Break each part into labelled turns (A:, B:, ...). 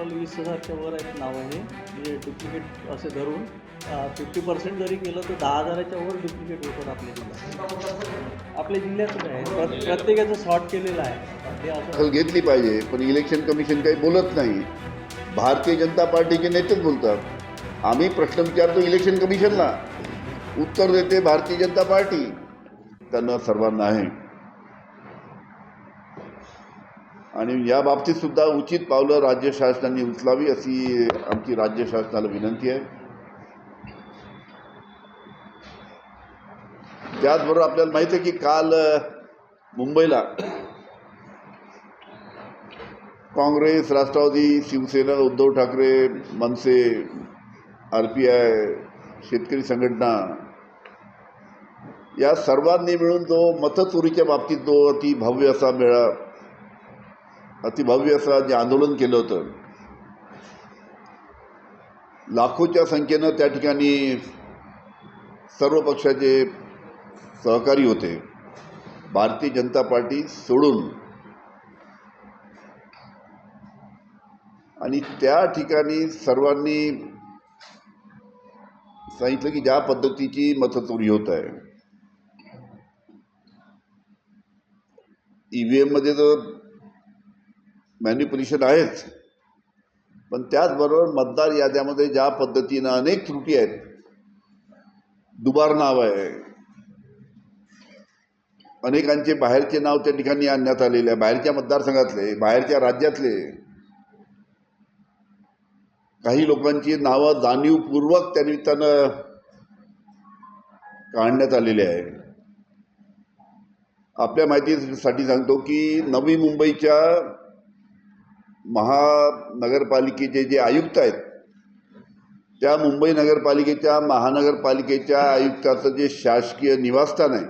A: Total वीस हजारच्या वर आहेत नावं हे म्हणजे डुप्लिकेट असे धरून फिफ्टी पर्सेंट जरी केलं तर दहा हजाराच्या वर डुप्लिकेट होतात आपल्या जिल्ह्यात. आपल्या जिल्ह्यातच आहे प्रत्येकाचं शॉर्ट केलेलं आहे.
B: दखल घेतली पाहिजे पण इलेक्शन कमिशन काही बोलत नाही. भारतीय जनता पार्टीचे नेतेच बोलतात. आम्ही प्रश्न विचारतो इलेक्शन कमिशनला उत्तर देते भारतीय जनता पार्टी. त्यांना सर्वांना आहे. आणि या बाबतीत सुद्धा उचित पावलं राज्य शासनाने उचलावी अशी आमची राज्य शासनाला विनंती आहे. त्याचबरोबर आपल्याला माहिती आहे की काल मुंबईला काँग्रेस राष्ट्रवादी शिवसेना उद्धव ठाकरे मनसे R P I Shetkari Sanghatana या सर्वांनी मिळून जो मतचोरीच्या बाबतीत जो अति भव्य असा मेळा अतिभव्य असं जे आंदोलन केलं होतं. लाखोच्या संख्येनं त्या ठिकाणी सर्व पक्षाचे सहकारी होते. भारतीय जनता पार्टी सोडून. आणि त्या ठिकाणी सर्वांनी सांगितलं की ज्या पद्धतीची मतचोरी होत आहे. ई व्ही एममध्ये तर मॅन्युप्युलेशन आहेच. पण त्याचबरोबर मतदार याद्यामध्ये ज्या पद्धतीनं अनेक त्रुटी आहेत दुबार नाव आहे. अनेकांचे बाहेरचे नाव त्या ठिकाणी आणण्यात आलेले आहे. बाहेरच्या मतदारसंघातले बाहेरच्या राज्यातले. काही लोकांची नावं जाणीवपूर्वक त्या निमित्तानं काढण्यात आलेली आहे आपल्या माहितीसाठी सांगतो की नवी मुंबईच्या महानगरपालिकेचे जे आयुक्त आहेत त्या मुंबई नगरपालिकेच्या महानगरपालिकेच्या आयुक्ताचं जे शासकीय निवासस्थान आहे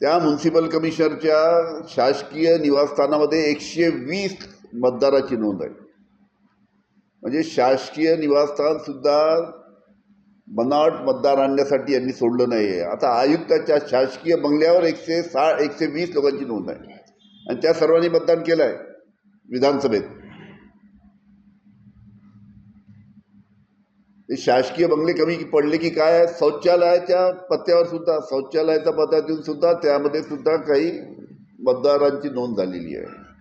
B: त्या म्युन्सिपल कमिशनरच्या शासकीय निवासस्थानामध्ये एकशे वीस मतदाराची नोंद आहे. म्हणजे शासकीय निवासस्थानसुद्धा बनावट मतदार आणण्यासाठी यांनी सोडलं नाही आहे आता आयुक्ताच्या शासकीय बंगल्यावर एकशे सा एकशे वीस लोकांची नोंद आहे. आणि त्या सर्वांनी मतदान केलं आहे विधानसभेत शासकीय बंगले कमी पडले की काय? आहे? शौचालयाच्या पत्त्यावर सुद्धा शौचालयाच्या पत्त्यातून देऊन सुद्धा त्यामध्ये सुद्धा काही मतदारांची नोंद झालेली आहे.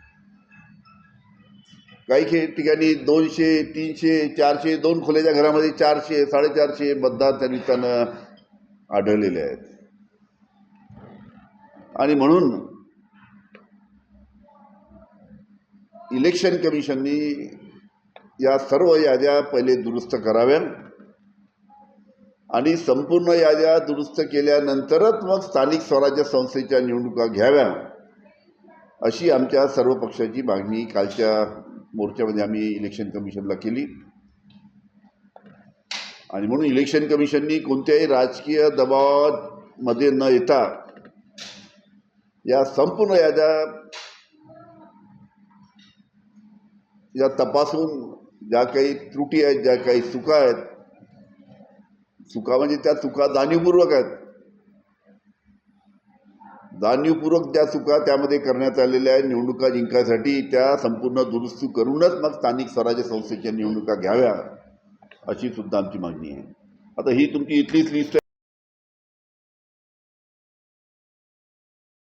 B: काही खे- ठिकाणी दोनशे तीनशे चारशे दोन खोल्याच्या घरामध्ये चारशे साडेचारशे मतदार त्या निमित्तानं आढळलेले आहेत. आणि म्हणून इलेक्शन कमिशननी या सर्व याद्या पहिले दुरुस्त कराव्या आणि संपूर्ण याद्या दुरुस्त केल्यानंतरच मग स्थानिक स्वराज्य संस्थेच्या निवडणुका घ्याव्या अशी आमच्या सर्व पक्षाची मागणी कालच्या मोर्चामध्ये आम्ही इलेक्शन कमिशनला केली. आणि म्हणून इलेक्शन कमिशननी कोणत्याही राजकीय दबावामध्ये न येता या संपूर्ण याद्या या तपासून ज्या काही त्रुटी आहेत ज्या काही चुका आहेत चुका म्हणजे त्या चुका जाणीवपूर्वक आहेत. जाणीवपूर्वक त्या चुका त्यामध्ये करण्यात आलेल्या आहेत. निवडणुका जिंकायसाठी त्या संपूर्ण दुरुस्ती करूनच मग स्थानिक स्वराज्य संस्थेच्या निवडणुका घ्याव्या अशी सुद्धा आमची मागणी आहे. आता ही तुमची इथलीच लिस्ट